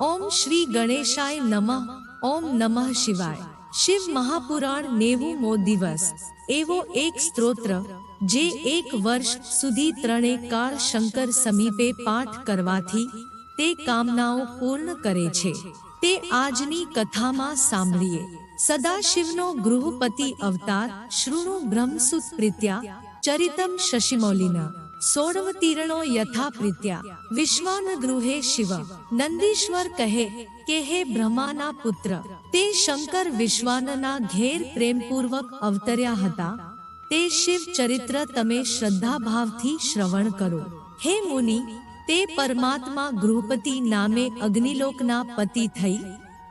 ઓમ શ્રી ગણેશાય નમઃ, ઓમ નમઃ શિવાય. શિવ મહાપુરાણ નેવું મો દિવસ. એવો એક સ્ત્રોત્ર, જે એક વર્ષ સુધી ત્રણે કાળ શંકર સમીપે પાઠ કરવાથી તે કામનાઓ પૂર્ણ કરે છે. તે આજની કથામાં સાંભળીએ. સદાશિવનો ગૃહપતિ અવતાર શૃણુ બ્રહ્મસુત પ્રીત્યા, ચરિતમ શશિમૌલિના. સોળવતીર્ણો યથા પ્રીત્યા વિશ્વાન ગૃહે શિવ. નંદીશ્વર કહે, કે હે બ્રહ્માના પુત્ર, તે શંકર વિશ્વાનના ઘેર પ્રેમપૂર્વક અવતર્યા હતા. તે શિવ ચરિત્ર તમે શ્રદ્ધાભાવથી શ્રવણ કરો. હે મુનિ, તે પરમાત્મા ગૃહપતિ નામે અગ્નિલોકના પતિ થઈ,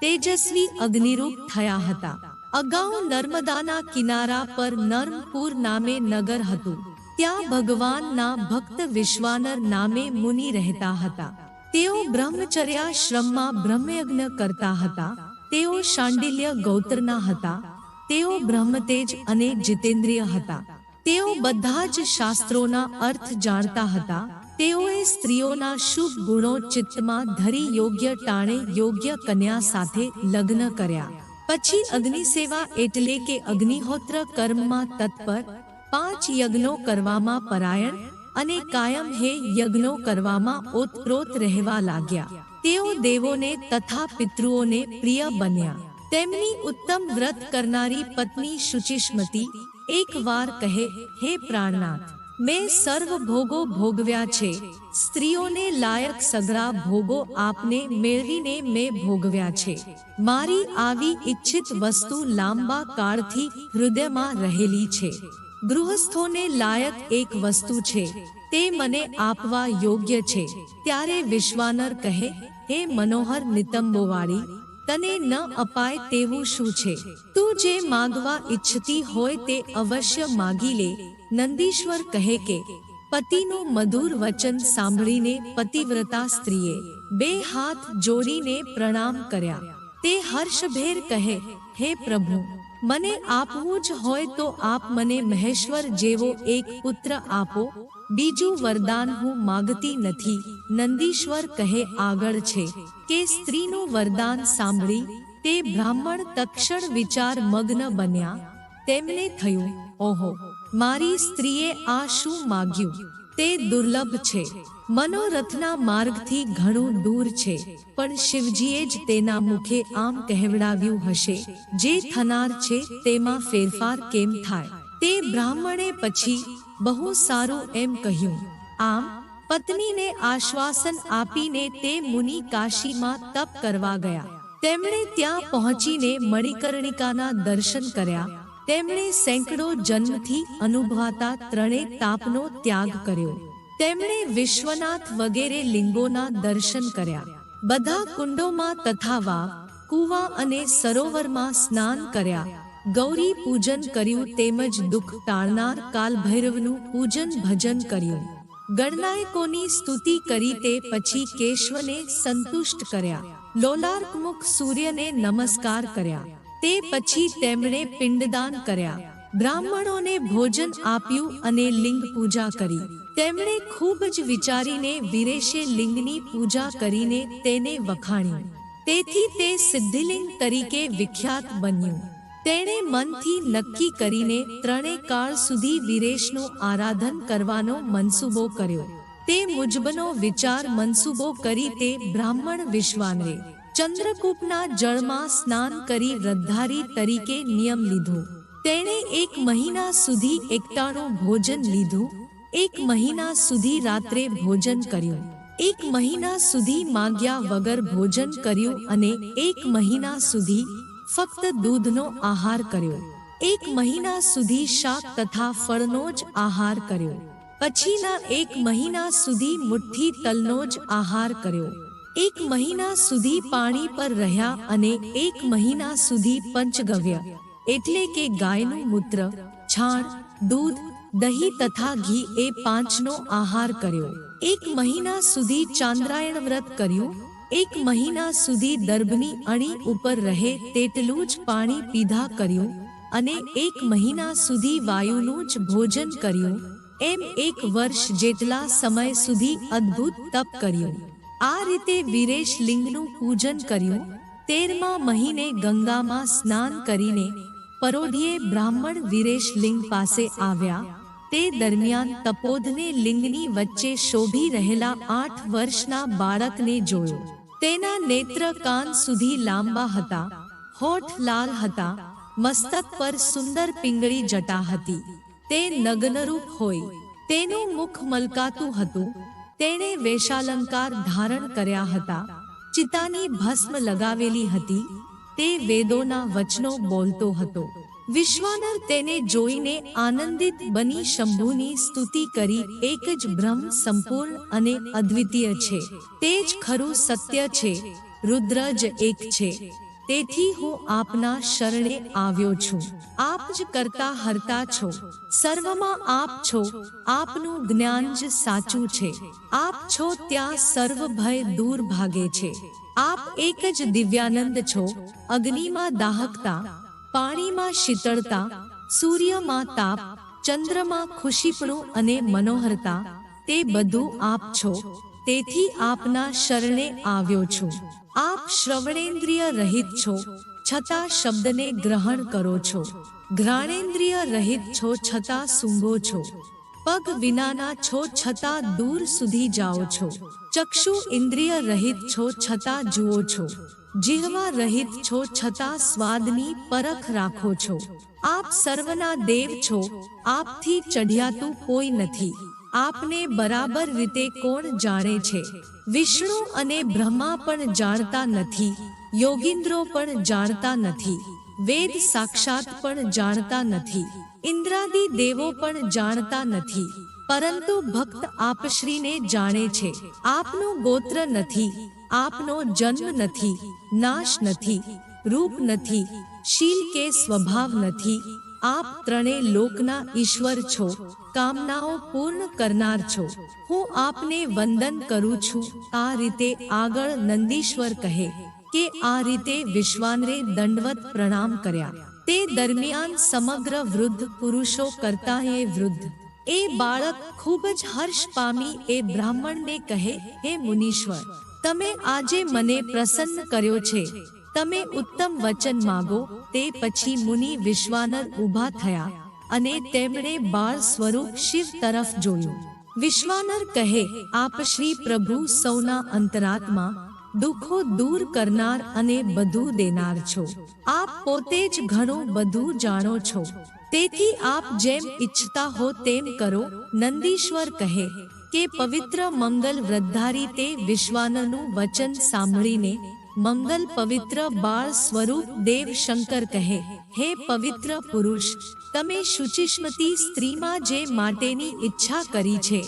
તેજસ્વી અગ્નિરૂપ થયા હતા. અગાઉ નર્મદાના કિનારા પર નર્મપુર નામે નગર હતું. ત્યાં ભગવાનના ભક્ત વિશ્વાનર નામે મુનિ રહેતા હતા. તેઓ બ્રહ્મચર્યાશ્રમમાં બ્રહ્મયજ્ઞ કરતા હતા. તેઓ શાંડિલ્ય ગૌત્રના હતા. તેઓ બ્રહ્મતેજ અને જીતેન્દ્રિય હતા. તેઓ બધા જ શાસ્ત્રોના અર્થ જાણતા હતા. તેઓએ સ્ત્રીઓના શુભ ગુણો ચિત્તમાં ધરી યોગ્ય ટાણે યોગ્ય કન્યા સાથે લગ્ન કર્યા. પછી અગ્નિ સેવા એટલે કે અગ્નિહોત્ર કર્મમાં તત્પર પાંચ યજ્ઞો કરવામાં પરાયણ અને કાયમ હે યજ્ઞો કરવામાં ઓતપ્રોત રહેવા લાગ્યા. તેઓ દેવોને તથા પિતૃઓને પ્રિય બન્યા. તેમની ઉત્તમ વ્રત કરનારી પત્ની શુચિષ્મતી એક વાર કહે, હે પ્રાણનાથ, મેં સર્વ ભોગો ભોગવ્યા છે. સ્ત્રીઓને લાયક સગરા ભોગો આપને મેળવીને મેં ભોગવ્યા છે. મારી આવી ઈચ્છિત વસ્તુ લાંબા કાળથી હૃદયમાં રહેલી છે. ગૃહસ્થોને લાયક એક વસ્તુ છે, તે મને આપવા યોગ્ય છે. ત્યારે વિશ્વાનર કહે, હે મનોહર નિતંબોવાળી, તને ન અપાય તેવું શું છે? તું જે માગવા ઈચ્છતી હોય તે અવશ્ય માગી લે. નંદીશ્વર કહે કે, પતિનું મધુર વચન સાંભળીને પતિવ્રતા સ્ત્રીએ બે હાથ જોડીને પ્રણામ કર્યા. તે હર્ષભેર કહે, હે પ્રભુ મને આપવું જ હોય તો આપ મને મહેશ્વર જેવો એક પુત્ર આપો. બીજું વરદાન હું માગતી નથી. નંદીશ્વર કહે આગળ છે. કે સ્ત્રીનું વરદાન સાંભળી. તે બ્રાહ્મણ તક્ષણ વિચાર મગ્ન બન્યા. તેમને થયું, ઓહો, મારી સ્ત્રીએ આ શું માગ્યું? તે દુર્લભ છે. મનોરથના માર્ગથી ઘણું દૂર છે, પણ શિવજીએ જ તેના મુખે આમ કહેવડાવ્યું હશે, જે થનાર છે તેમાં ફેરફાર કેમ થાય? તે બ્રાહ્મણે પછી બહુ સારું એમ કહ્યું, આમ, પત્નીને આશ્વાસન આપીને તે મુનિ કાશીમાં તપ કરવા ગયા. તેમણે ત્યાં પહોંચીને મણિકર્ણિકાના દર્શન કર્યા. તેમણે સેંકડો જન્મથી અનુભવાતા ત્રણે તાપનો ત્યાગ કર્યો. તેમણે વિશ્વનાથ વગેરે લિંગોના દર્શન કર્યા. બધા કુંડોમાં તથા વાવ કુવા અને સરોવરમાં સ્નાન કર્યા. ગૌરી પૂજન કર્યું તેમજ દુઃખ ટાળનાર કાલભૈરવનું પૂજન ભજન કર્યું. ગણનાયકોની સ્તુતિ કરી તે પછી કેશવને સંતુષ્ટ કર્યા. લોલાર્કમુખ સૂર્યને નમસ્કાર કર્યા. તે પછી તેમણે પિંડદાન કર્યા. બ્રાહ્મણોને ભોજન આપ્યું અને લિંગ પૂજા કરી. તેમણે ખૂબ જ વિચારીને વિરેશે લિંગની પૂજા કરીને તેને વખાણ્યું. તેથી તે સિદ્ધિલિંગ તરીકે વિખ્યાત બન્યું. તેણે મનથી નક્કી કરીને ત્રણે કાળ સુધી વિરેશનું આરાધન કરવાનો મનસૂબો કર્યો. તે મુજબનો વિચાર મનસૂબો કરી તે બ્રાહ્મણ વિશ્વાનરે ચંદ્રકૂપના જળમાં સ્નાન કરી વ્રતધારી તરીકે નિયમ લીધો. તેણે એક મહિના સુધી એકટાણું ભોજન લીધું એક મહિના સુધી રાત્રે ભોજન કર્યું. એક મહિના સુધી માગ્યા વગર ભોજન કર્યું અને એક મહિના સુધી ફક્ત દૂધનો આહાર કર્યો. એક મહિના સુધી શાક તથા ફળનો જ આહાર કર્યો. પછીના એક મહિના સુધી મુઠ્ઠી તલનો જ આહાર કર્યો. એક મહિના સુધી પાણી પર રહ્યા અને એક મહિના સુધી પંચગવ્ય. એટલે કે ગાયનું મૂત્ર, છાણ, દૂધ દહીં તથા ઘી એ પાંચનો આહાર કર્યો. એક મહિના સુધી ચાંદ્રાયણ વ્રત કર્યું. એક મહિના સુધી દર્ભની અણી ઉપર રહે તેટલું જ પાણી પીધા કર્યું અને એક મહિના સુધી વાયુનું જ ભોજન કર્યું. એમ એક વર્ષ જેટલા સમય સુધી અદ્ભુત તપ કર્યું. આ રીતે વીરેશ લિંગનું પૂજન કર્યું. તેરમા મહિને ગંગામાં સ્નાન કરીને પરોઢિયે બ્રાહ્મણ વીરેશ લિંગ પાસે આવ્યા. તે દરમિયાન તપોધને લિંગની વચ્ચે શોભી રહેલા આઠ વર્ષના બાળકને જોયો. તેના નેત્ર કાન સુધી લાંબા હતા, હોઠ લાલ હતા, મસ્તક પર સુંદર પિંગળી જટા હતી. તે નગ્નરૂપ હોય. તેનું મુખ મલકાતું હતું. તેણે વેશાલંકાર ધારણ કર્યા હતા. ચિતાની ભસ્મ લગાવેલી હતી. તે વેદોના વચનો બોલતો હતો. વિશ્વાનર તેને જોઈને આનંદિત બની શંભુની સ્તુતિ કરી, એક જ બ્રહ્મ સંપૂર્ણ અને અદ્વિતીય છે. તે જ ખરું સત્ય છે. રુદ્ર જ એક છે. તેથી હું આપના શરણે આવ્યો છું. આપ જ કરતા હરતા છો. સર્વમાં આપ છો. આપનું જ્ઞાન જ સાચું છે. આપ છો ત્યાં સર્વ ભય દૂર ભાગે છે. આપ એક જ દિવ્યાનંદ છો. અગ્નિમાં દાહકતા. પાણીમાં શીતળતા, સૂર્યમાં તાપ, ચંદ્રમાં ખુશીપણું અને મનોહરતા, તે બધું આપ છો. તેથી આપના શરણે આવ્યો છું. આપ શ્રવણેન્દ્રિય રહિત છો, છતાં શબ્દને ગ્રહણ કરો છો. ઘ્રાણેન્દ્રિય રહિત છો, છતાં સૂંઘો છો. પગ વિનાના છો, છતાં દૂર સુધી જાઓ છો. ચક્ષુ ઇન્દ્રિય રહિત છો, છતાં જુઓ છો. જીહવા રહિત છો છતાં સ્વાદની પરખ રાખો છો. આપ સર્વના દેવ છો, આપથી ચઢિયાતું કોઈ નથી. આપને બરાબર રીતે કોણ જાણે છે? વિષ્ણુ અને બ્રહ્મા પણ જાણતા નથી, યોગિન્દ્રો પણ જાણતા નથી, વેદ સાક્ષાત પણ જાણતા નથી, ઇન્દ્રાદી દેવો પણ જાણતા નથી. પરંતુ ભક્ત આપશ્રીને જાણે છે, આપનું ગોત્ર નથી આપનો જન્મ નથી, નાશ નથી, રૂપ નથી, શીલ કે સ્વભાવ નથી. આપ ત્રણે લોકના ઈશ્વર છો, કામનાઓ પૂર્ણ કરનાર છો. હું આપને વંદન કરું છું. આ રીતે આગળ નંદીશ્વર કહે કે આ રીતે વિશ્વાનરે દંડવત પ્રણામ કર્યા. તે દરમિયાન સમગ્ર વૃદ્ધ પુરુષો કરતા એ વૃદ્ધ. એ બાળક ખૂબ જ હર્ષ પામી એ બ્રાહ્મણને કહે, હે મુનીશ્વર તમે આજે મને પ્રસન્ન કર્યો છે. તમે ઉત્તમ વચન માગો, તે પછી મુનિ વિશ્વાનર ઊભા થયા અને તેમણે બાળ સ્વરૂપ શિવ તરફ જોયું. વિશ્વાનર કહે, આપ શ્રી પ્રભુ સૌના અંતરાત્મા દુઃખો દૂર કરનાર અને બધું દેનાર છો. આપ પોતે જ ઘણું બધું જાણો છો. તેથી આપ જેમ ઈચ્છતા હો તેમ કરો. નંદીશ્વર કહે કે પવિત્ર મંગલ વ્રતધારી તે વિશ્વાનનું વચન સાંભળીને મંગલ પવિત્ર બાળ સ્વરૂપ દેવ શંકર કહે, હે પવિત્ર પુરુષ, તમે શુચિષ્મતી સ્ત્રીમાં જે માટેની ઈચ્છા કરી છે,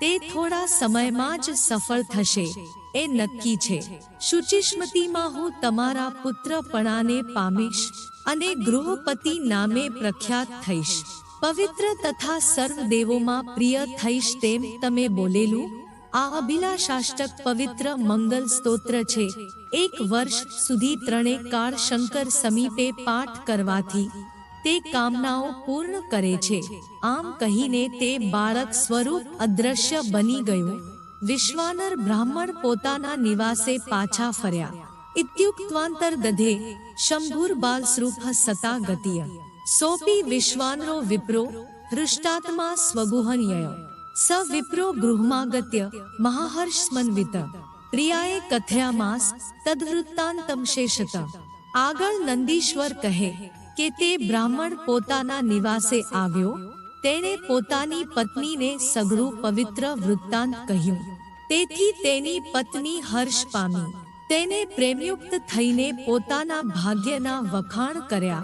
તે થોડા સમયમાં જ સફળ થશે. એ નક્કી છે. શુચિષ્મતીમાં હું તમારા પુત્રપણાને પામીશ અને ગૃહપતિ નામે પ્રખ્યાત થઈશ. પવિત્ર તથા સર્વ દેવોમાં પ્રિય થઈશ તેમ તમે બોલેલું? આ અભિલાષાષ્ટક પવિત્ર મંગલ સ્તોત્ર છે. એક વર્ષ સુધી ત્રણે કાળ શંકર સમીપે પાઠ કરવાથી તે કામનાઓ પૂર્ણ કરે છે. આમ કહીને તે બાળક સ્વરૂપ અદ્રશ્ય બની ગયું. વિશ્વાનર બ્રાહ્મણ પોતાના નિવાસે પાછા ફર્યા. ઇત્યુક્ત્વાંતર દધે શંભુર બાલ સતા ગતિય સોપી વિશ્વાનરો વિપ્રો, હૃષ્ટાત્મા સ્વગુહન્યય, સ વિપ્રો ગૃહમાગત્ય મહાહર્ષમન્વિત પ્રિયાએ કથયામાસ, તદવૃત્તાંતમ શેષત. આગળ નંદીશ્વર કહે કે તે બ્રાહ્મણ પોતાના નિવાસે આવ્યો, તેણે પોતાની પત્નીને સઘળું પવિત્ર વૃત્તાંત કહ્યું. તેથી તેની પત્ની હર્ષ પામી. તેને પ્રેમયુક્ત થઈને પોતાના ભાગ્યના વખાણ કર્યા.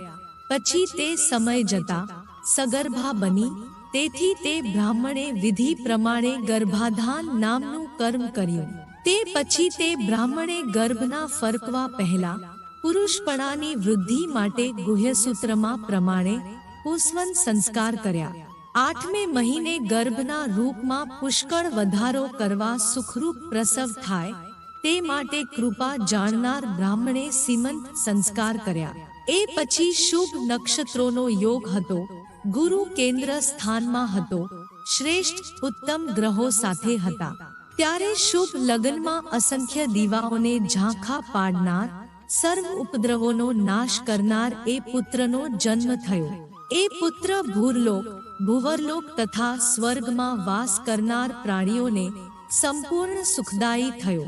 પછી તે સમય જતા સગર્ભા બની. તેથી તે બ્રાહ્મણે વિધિ પ્રમાણે ગર્ભાધાન નામનું કર્મ કર્યું. તે પછી તે બ્રાહ્મણે ગર્ભના ફરકવા પહેલા પુરુષપણાની વૃદ્ધિ માટે ગુહ્યસૂત્રમાં પ્રમાણે પુષ્વન સંસ્કાર કર્યા. આઠમે મહિને ગર્ભના રૂપમાં પુષ્કળ વધારો કરવા સુખરૂપ પ્રસવ થાય. તે માટે કૃપા જાણનાર બ્રાહ્મણે સીમંત સંસ્કાર કર્યા. એ પછી શુભ નક્ષત્રોનો યોગ હતો. ગુરુ કેન્દ્ર સ્થાનમાં હતો. શ્રેષ્ઠ ઉત્તમ ગ્રહો સાથે હતા. ત્યારે શુભ લગ્નમાં અસંખ્ય દીવાઓને ઝાંખા પાડનાર, સર્વ ઉપદ્રવોનો નાશ કરનાર એ પુત્રનો જન્મ થયો. એ પુત્ર ભૂરલોક, ભુવરલોક તથા સ્વર્ગમાં વાસ કરનાર પ્રાણીઓને સંપૂર્ણ સુખદાયી થયો.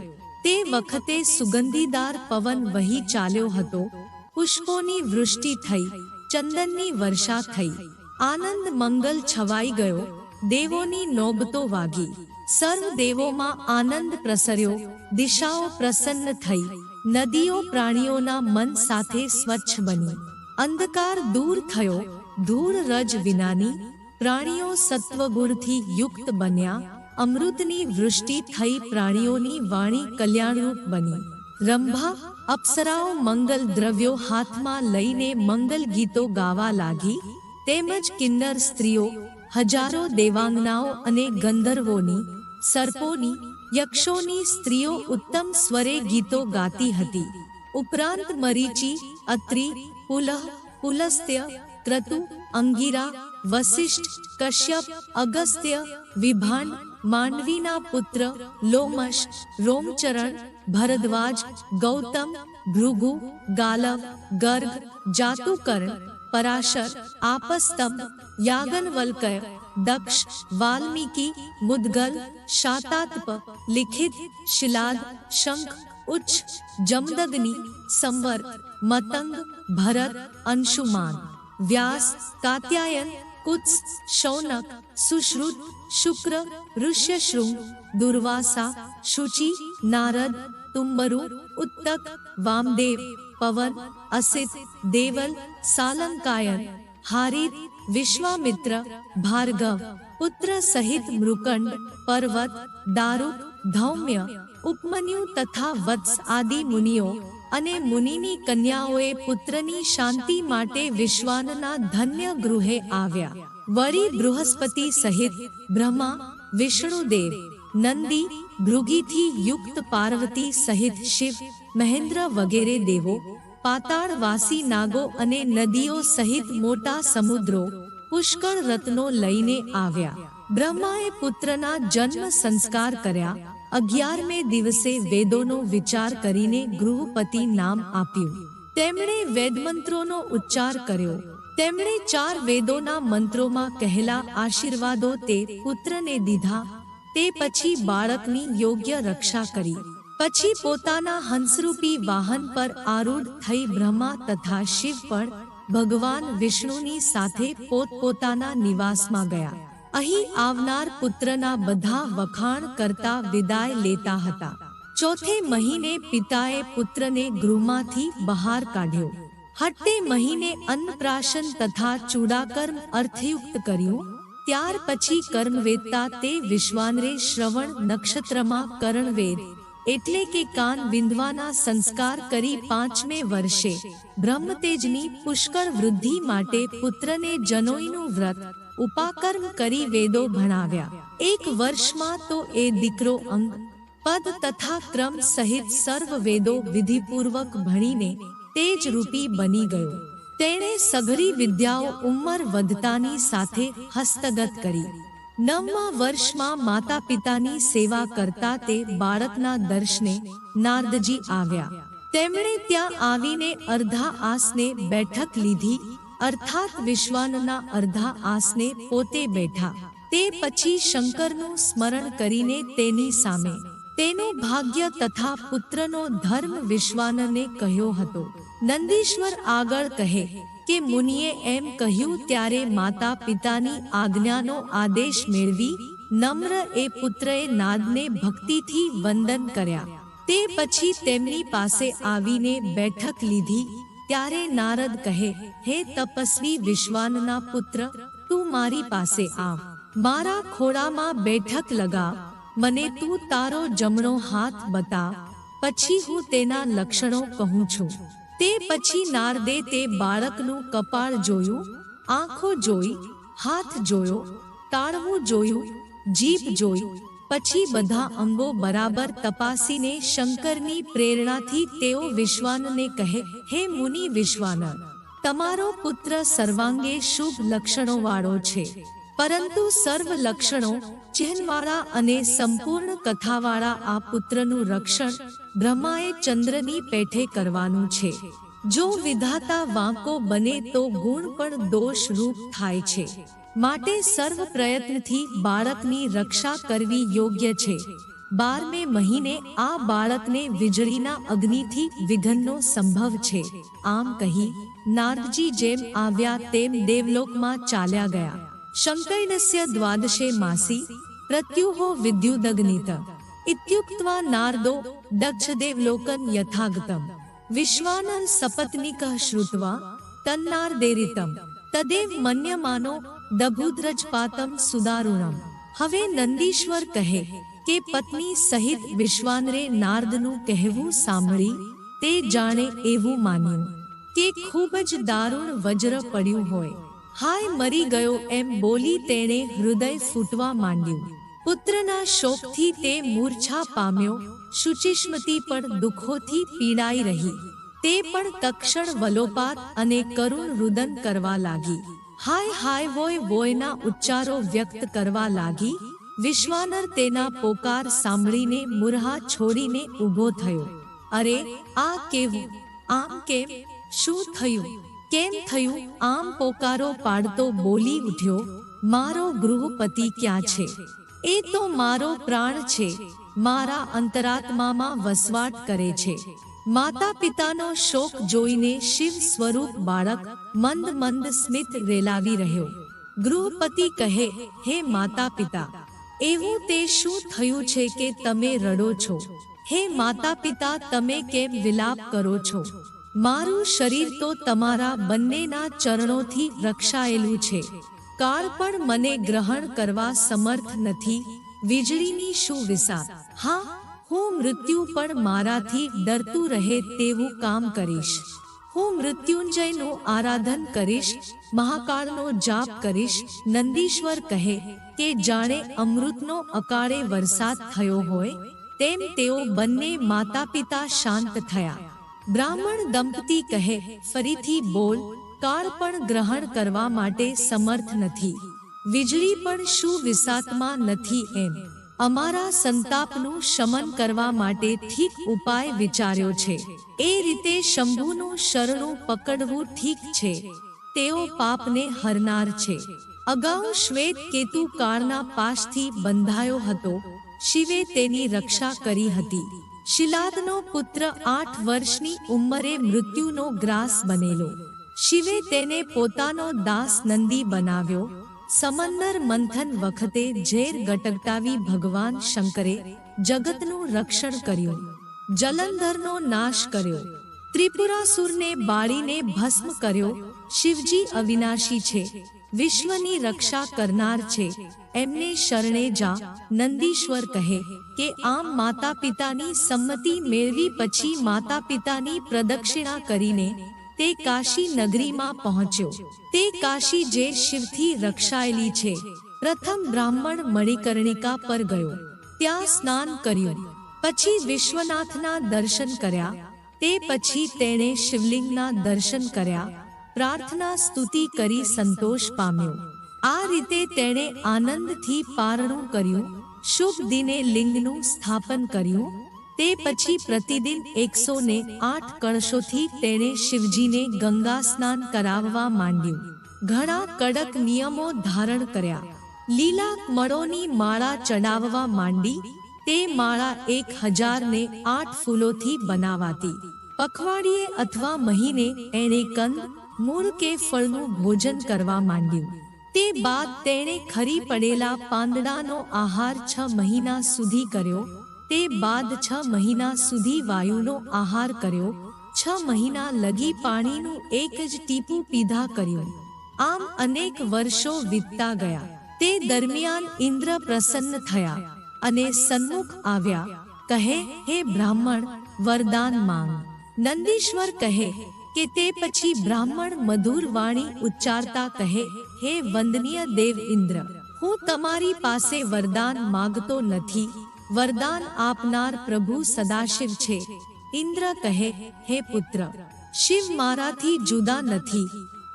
તે વખતે સુગંધીદાર પવન વહી ચાલ્યો હતો. પુષ્પોની વૃષ્ટિ થઈ, ચંદનની વર્ષા થઈ. આનંદ મંગલ છવાઈ ગયો, દેવોની નોબતો વાગી. સર્વ દેવોમાં આનંદ પ્રસર્યો, દિશાઓ પ્રસન્ન થઈ. નદીઓ પ્રાણીઓના મન સાથે સ્વચ્છ બની. અંધકાર દૂર થયો, ધૂળ રજ વિનાની. પ્રાણીઓ સત્વગુણથી યુક્ત બન્યા, અમૃતની વૃષ્ટિ થઈ પ્રાણીઓની વાણી કલ્યાણરૂપ બની. રંભા, અપ્સરાઓ મંગલ દ્રવ્યો હાથમાં લઈને મંગલ ગીતો ગાવા લાગી, તેમજ કિન્નર સ્ત્રીઓ, હજારો દેવાંગનાઓ અને ગંધર્વોની, સર્પોની, યક્ષોની સ્ત્રીઓ ઉત્તમ સ્વરે ગીતો ગાતી હતી. ઉપરાંત મરીચી, અત્રિ, પુલહ, પુલસ્ત્ય ક્રતુ અંગીરા, વસિષ્ઠ, કશ્યપ, અગસ્ત્ય વિભાંડ માંડવીના પુત્ર લોમશ રોમચરણ ભરદ્વાજ ગૌતમ ભૃગુ ગાલવ ગર્ગ જાતુકર્ણ પરાશર આપસ્તંભ યાગનવલ્કય દક્ષ વાલ્મીકી મુદ્ગલ શાતાત્પ લિખિત શિલાદ શંખ ઉચ્ચ જમદગ્નિ સંવર મતંગ ભરત અંશુમાન વ્યાસ કાત્યાયન કુત્સ શૌનક સુશ્રુત શુક્ર ઋષ્યશૃંગ દુર્વાસા, શુચિ, નારદ, તુંબરુ, ઉત્તક, વામદેવ, પવન, અસિત, દેવલ, સાલંકાયન, હારિત, વિશ્વામિત્ર, ભાર્ગવ, પુત્ર સહિત મૃકંડ, પર્વત દારૂક ધૌમ્ય, ઉપમન્યુ તથા વત્સ આદિ મુનિઓ અને મુનિની કન્યાઓએ પુત્રની શાંતિ માટે વિશ્વાનના ધન્ય ગૃહે આવ્યા. વળી બૃહસ્પતિ સહિત બ્રહ્મા વિષ્ણુદેવ નંદી, ભૃગીથી યુક્ત પાર્વતી સહિત શિવ, મહેન્દ્ર વગેરે દેવો પાતાળવાસી નાગો અને નદીઓ સહિત મોટા સમુદ્રો, પુષ્કળ રત્નો લઈને આવ્યા. બ્રહ્માએ પુત્રના જન્મ સંસ્કાર કર્યા. અગિયારમે દિવસે વેદોનો વિચાર કરીને ગૃહપતિ નામ આપ્યું. તેમણે વેદમંત્રોનો ઉચ્ચાર કર્યો. તેમણે ચાર વેદોના મંત્રોમાં કહેલા આશીર્વાદો તે પુત્રને દીધા, તે પછી બાળકની યોગ્ય રક્ષા કરી. પછી પોતાના હંસરૂપી વાહન પર આરૂઢ થઈ બ્રહ્મા તથા શિવ પણ ભગવાન વિષ્ણુની સાથે પોતપોતાના નિવાસમાં ગયા. અહીં આવનાર પુત્રના બધા વખાણ કરતા વિદાય લેતા હતા. ચોથે મહિને પિતાએ પુત્રને ગૃહમાંથી બહાર કાઢ્યો. હટ્ટે મહિને અન્નપ્રાશન તથા ચૂડાકર્મ અર્થયુક્ત કર્યું. ત્યાર પછી કર્મવેદતા તે વિશ્વાનરે શ્રવણ નક્ષત્રમાં કરણવેદ એટલે કે કાન વિંધવાના સંસ્કાર કરી પાંચમે વર્ષે બ્રહ્મતેજની પુષ્કળ વૃદ્ધિ માટે પુત્રને જનોઈનું વ્રત, ઉપાકર્મ કરી વેદો ભણાવ્યા. એક વર્ષમાં તો એ દીકરો અંગ, પદ તથા ક્રમ સહિત સર્વ વેદો વિધિપૂર્વક ભણીને તેજ રૂપી બની ગયો. તેણે સઘળી વિદ્યાઓ ઉંમર વધતાની સાથે હસ્તગત કરી. નવમા વર્ષમાં માતા પિતાની સેવા કરતા તે બાળકના દર્શને નારદજી આવ્યા. તેમણે ત્યાં આવીને અર્ધા આસને બેઠક લીધી. અર્થાત વિશ્વાનના અર્ધા આસને પોતે બેઠા. તે પછી શંકરનું સ્મરણ કરીને તેની સામે. તેનું ભાગ્ય તથા પુત્રનો ધર્મ વિશ્વાનને કહ્યો હતો. નંદીશ્વર આગળ કહે કે મુનિએ એમ કહ્યું, ત્યારે માતા પિતાની આજ્ઞાનો આદેશ મેળવી નમ્ર એ પુત્રએ નાદને ભક્તિથી વંદન કર્યા. તે પછી તેમની પાસે આવીને બેઠક લીધી. ત્યારે નારદ કહે, હે તપસ્વી વિશ્વાનના પુત્ર, તું મારી પાસે આવ મારા ખોળામાં બેઠક લગાવ મને તું તારો જમણો હાથ બતાવ પછી હું તેના લક્ષણો કહું છું. તે પછી નારદે તે બાળકનું કપાળ જોયું, આંખો જોઈ, હાથ જોયો, તાળવું જોયું, જીભ જોઈ, પછી બધા અંગો બરાબર તપાસીને શંકરની પ્રેરણાથી તેઓ વિશ્વાનને કહે, હે મુનિ વિશ્વાનર તમારો પુત્ર સર્વાંગે શુભ લક્ષણો વાળો છે. પરંતુ સર્વ લક્ષણો, ચિહ્નવાળા અને સંપૂર્ણ કથાવાળા આ પુત્રનું રક્ષણ બ્રહ્માએ ચંદ્રની પેઠે કરવાનું છે. જો વિધાતા વાંકો બને તો ગુણ પણ દોષ રૂપ થાય છે. માટે સર્વ પ્રયત્નથી બાળકની રક્ષા કરવી યોગ્ય છે. બારમે મહિને આ બાળકને વીજળીના અગ્નિથી વિઘનનો સંભવ છે. આમ કહી, નારદજી જેમ આવ્યા તેમ દેવલોકમાં ચાલ્યા ગયા. શંકૈનસ્ય દ્વાદશે માસી, પ્રત્યુહો વિદ્યુદગ્નિત. ઇત્યુક્ત્વા નારદો દક્ષદેવલોકન યથાગતમ વિશ્વાનર સપત્નિક શ્રુત્વા તન્નાર્દેરિતમ તદેવ મન્યમાનો દભુદ્રજપાતમ સુદારુણમ હવે નંદીશ્વર કહે કે પત્ની સહિત વિશ્વાનરે નારદનું કહેવું સાંભળી તે જાણે એવું માન્યું કે ખૂબ જ દારૂણ વજ્ર પડ્યું હોય હાય મરી ગયો એમ બોલી તેણે હૃદય ફૂટવા માંડ્યું પુત્રના શોકથી તે મૂર્છા પામ્યો શુચિષ્મતી પણ દુઃખોથી પીડાઈ રહી. તે પણ તક્ષણ વલોપાત અને કરુણ રુદન કરવા લાગી. હાય હાય વોય વોયના ઉચ્ચારો વ્યક્ત કરવા લાગી. વિશ્વાનર તેના પોકાર સાંભળીને મુરહા છોડીને ઊભો થયો. અરે, આ કેવું? આમ કેમ? શું થયું? કેમ થયું? આમ પોકારો પાડતો બોલી ઉઠ્યો, મારો ગૃહપતિ ક્યાં છે? એ તો મારો પ્રાણ છે, મારા અંતરાત્મામાં વસવાટ કરે છે. માતા પિતાનો શોક જોઈને શિવ સ્વરૂપ બાળક મંદ મંદ સ્મિત રેલાવી રહ્યો. ગૃહપતિ કહે, હે માતા પિતા એવું તે શું થયું છે કે તમે રડો છો? હે માતા પિતા તમે કેમ વિલાપ કરો છો? મારું શરીર તો તમારા બંનેના ચરણોથી રક્ષાયેલું છે. કાળ પણ મને ગ્રહણ કરવા સમર્થ નથી. વીજળીની શું વિસા હા, હું મૃત્યુ પણ મારાથી ડરતું રહે તેવું કામ કરીશ. હું મૃત્યુંજયનું આરાધન કરીશ, મહાકાળનો જાપ કરીશ. નંદીશ્વર કહે કે જાણે અમૃતનો અકાળે વરસાદ થયો હોય, તેમ તેઓ બંને માતા પિતા શાંત થયા. બ્રાહ્મણ દંપતી કહે, ફરીથી બોલ કાળ પણ ગ્રહણ કરવા માટે સમર્થ નથી. વીજળી પણ શું વિસાતમાં નથી એમ. અમારા સંતાપનું શમન કરવા માટે ઠીક ઉપાય વિચાર્યો છે. એ રીતે શંભુનું શરણું પકડવું ઠીક છે. તેઓ પાપને હરનાર છે. અગાઉ શ્વેત કેતુ કાળના પાશથી બંધાયો હતો. શિવે તેની રક્ષા કરી હતી. શિલાદનો પુત્ર આઠ વર્ષની ઉંમરે મૃત્યુનો ગ્રાસ બનેલો. શિવે તેને પોતાનો દાસ નંદી બનાવ્યો. સમંદર મંથન વખતે ઝેર ગટગટાવી ભગવાન શંકરે જગતનું રક્ષણ કર્યું. જલંધરનો નાશ કર્યો. ત્રિપુરાસુરને બાળીને ભસ્મ કર્યો. શિવજી અવિનાશી છે. વિશ્વની રક્ષા કરનાર છે. એમને શરણે જા. નંદીશ્વર કહે કે આમ માતા પિતાની સંમતિ મેળવી પછી માતા પિતાની પ્રદક્ષિણા કરીને તે કાશી નગરીમાં પહોંચ્યો. તે કાશી જે શિવથી રક્ષાયેલી છે. પ્રથમ બ્રાહ્મણ મણિકર્ણિકા પર ગયો. ત્યાં સ્નાન કર્યું. પછી વિશ્વનાથના દર્શન કર્યા. તે પછી તેણે શિવલિંગના દર્શન કર્યા. પ્રાર્થના સ્તુતિ કરી સંતોષ પામ્યો. આ રીતે તેણે આનંદથી પારણું કર્યું. શુભ દિને લિંગનું સ્થાપન કર્યું. તે પછી પ્રતિદિન એકસો ને આઠ કળશોથી તેણે શિવજીને ગંગા સ્નાન કરાવવા માંડ્યું. ઘણા કડક નિયમો ધારણ કર્યા. લીલા મળોની માળા ચડાવવા માંડી. તે માળા એક હજાર ને આઠ ફૂલોથી બનાવાતી. પખવાડિયે અથવા મહિને એણે કંદ, મૂળ કે ફળનું ભોજન કરવા માંડ્યું. તે બાદ તેણે ખરી પડેલા પાંદડાનો આહાર છ મહિના સુધી કર્યો. તે બાદ છ મહિના સુધી વાયુનો આહાર કર્યો. છ મહિના લગી પાણીનું એક જ ટીપું પીધા કર્યું. આમ અનેક વર્ષો વીતતા ગયા. તે દરમિયાન ઇન્દ્ર પ્રસન્ન થયા અને સન્મુખ આવ્યા. કહે, હે બ્રાહ્મણ, વરદાન માંગ. નંદીશ્વર કહે, કે તે પછી બ્રાહ્મણ મધુર વાણી ઉચ્ચારતા કહે, હે વંદનીય દેવ ઇન્દ્ર, હું તમારી પાસે વરદાન માગતો નથી. વરદાન આપનાર પ્રભુ સદાશિવ છે ઇન્દ્ર કહે હે પુત્ર શિવ મારાથી જુદા નથી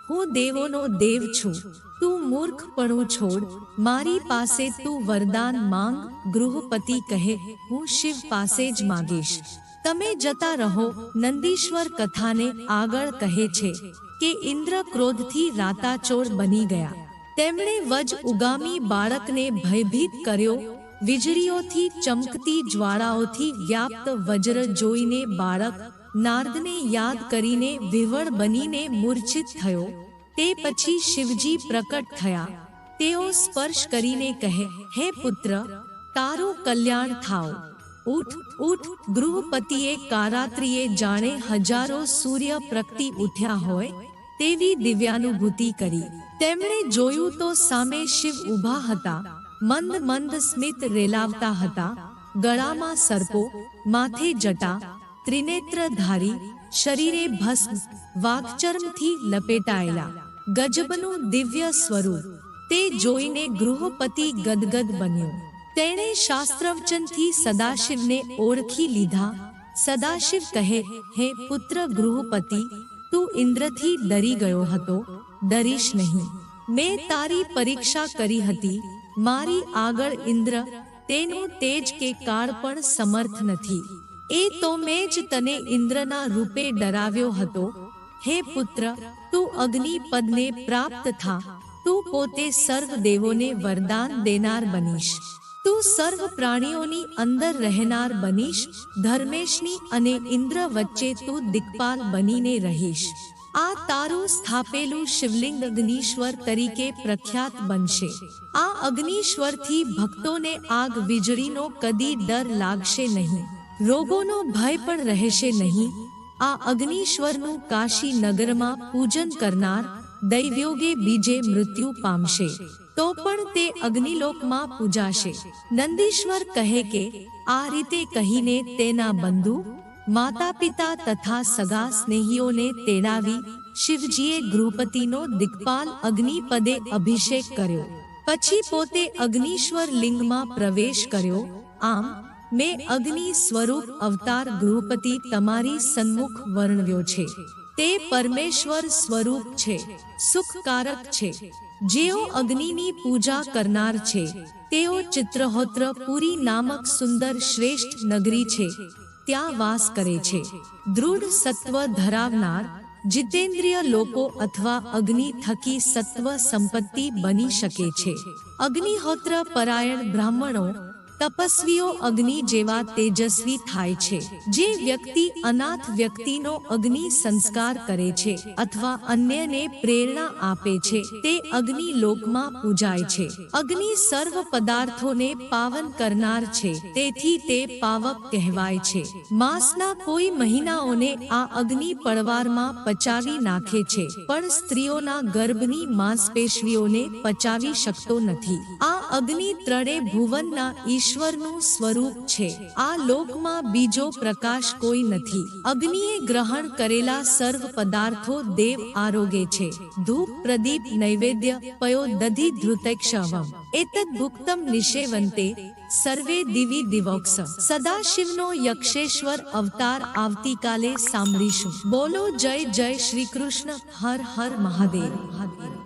હું દેવોનો દેવ છું તું મૂર્ખપણું છોડ મારી પાસે તું વરદાન માંગ ગૃહપતિ કહે હું શિવ પાસે જ માગીશ તમે જતા રહો નંદીશ્વર કથાને આગળ કહે છે કે ઇન્દ્ર ક્રોધથી રાતાચોર બની ગયા તેમણે વજ ઉગામી બાળકને ભયભીત કર્યો વીજળીઓથી ચમકતી જ્વાળાઓથી વ્યાપ્ત વજ્ર જોઈને બાળક નારદને યાદ કરીને વિવળ બનીને મૂર્છિત થયો. તે પછી શિવજી પ્રકટ થયા. તેઓ સ્પર્શ કરીને કહે, હે પુત્ર, તારું કલ્યાણ થાવ. ઉઠ ઉઠ, ગૃહપતિએ કારાત્રિએ જાણે હજારો સૂર્ય પ્રગટી ઉઠ્યા હોય તેવી દિવ્યાનુભૂતિ કરી. તેમણે જોયું તો સામે શિવ ઊભા હતા. મંદ મંદ સ્મિત રેલાવતા હતા. ગળામાં સર્પો, માથે જટા, ત્રિનેત્રધારી, શરીરે ભસ્મ વાઘચર્મથી લપેટાયેલા. ગજબનું દિવ્ય સ્વરૂપ, તે જોઈને ગૃહપતિ ગદગદ બન્યો. તેણે શાસ્ત્રવચનથી સદાશિવને ઓળખી લીધા. સદાશિવ કહે, હે પુત્ર ગૃહપતિ, તું ઇન્દ્રથી ડરી ગયો હતો. ડરીશ નહીં. મેં તારી પરીક્ષા કરી હતી. મારી આગળ ઇન્દ્ર, તેનું તેજ કે કાળ પણ સમર્થ નથી. એ તો મેં જ તને ઇન્દ્રના રૂપે ડરાવ્યો હતો. હે પુત્ર, તું અગ્નિ પદને પ્રાપ્ત થા. તું પોતે સર્વ દેવોને વરદાન દેનાર બનીશ. તું સર્વ પ્રાણીઓની અંદર રહેનાર બનીશ. ધર્મેશની અને ઇન્દ્ર વચ્ચે તું દિક્પાલ બનીને રહીશ. આ તારું સ્થાપેલું શિવલિંગ અગ્નિશ્વર તરીકે પ્રખ્યાત બનશે. આ અગ્નિશ્વરથી ભક્તોને આગ વીજળીનો કદી ડર લાગશે નહીં. રોગોનો ભય પણ રહેશે નહીં. આ અગ્નિશ્વરનું કાશી નગરમાં પૂજન કરનાર દૈવ્યોગે બીજે મૃત્યુ પામશે. તો પણ તે અગ્નિલોકમાં પૂજાશે. નંદીશ્વર કહે કે, આ રીતે કહીને તેના બંધુ માતા પિતા તથા સગા સ્નેહીઓને તેડાવી શિવજીએ ગૃહપતિનો દિક્પાલ અગ્નિપદે અભિષેક કર્યો. પછી પોતે અગ્નિશ્વર લિંગમાં પ્રવેશ કર્યો. આમ, મેં અગ્નિ સ્વરૂપ અવતાર ગૃહપતિ તમારી સન્મુખ વર્ણવ્યો છે. તે પરમેશ્વર સ્વરૂપ છે, સુખકારક છે. જેઓ અગ્નિની પૂજા કરનાર છે, તેઓ ચિત્રહોત્ર પુરી નામક સુંદર શ્રેષ્ઠ નગરી છે. ત્યાં વાસ કરે છે. દૃઢ સત્વ ધરાવનાર, જીતેન્દ્રિય લોકો અથવા અગ્નિ થકી સત્વ સંપત્તિ બની શકે છે. અગ્નિહોત્ર પરાયણ બ્રાહ્મણો તપસ્વીઓ અગ્નિ જેવા તેજસ્વી થાય છે, જે વ્યક્તિ અનાથ વ્યક્તિનો અગ્નિ સંસ્કાર કરે છે અથવા અન્યને પ્રેરણા આપે છે, તે અગ્નિ લોકમાં પૂજાય છે. અગ્નિ સર્વ પદાર્થોને પાવન કરનાર છે, તેથી તે પાવક કહેવાય છે. માસના કોઈ મહિનાઓને આ અગ્નિ પડવારમાં પચાવી નાખે છે, પણ સ્ત્રીઓના ગર્ભની માંસપેશીઓને પચાવી શકતો નથી. આ અગ્નિ ત્રણે ભુવનના ઈશ્વરનું સ્વરૂપ છે. આ લોકમાં બીજો પ્રકાશ કોઈ નથી. અગ્નિએ ગ્રહણ કરેલા સર્વ પદાર્થો દેવ આરોગે છે. ધૂપ, પ્રદીપ, નૈવેદ્ય, પયો, દધી, ધૃતૈક્ષવમ. એતદ ભુક્તમ નિષેવંતે સર્વે દિવી દિવોક્ષ. સદાશિવનો યક્ષેશ્વર અવતાર આવતીકાલે સાંભળીશું. બોલો જય જય શ્રી કૃષ્ણ. હર હર મહાદેવ. મહાદેવ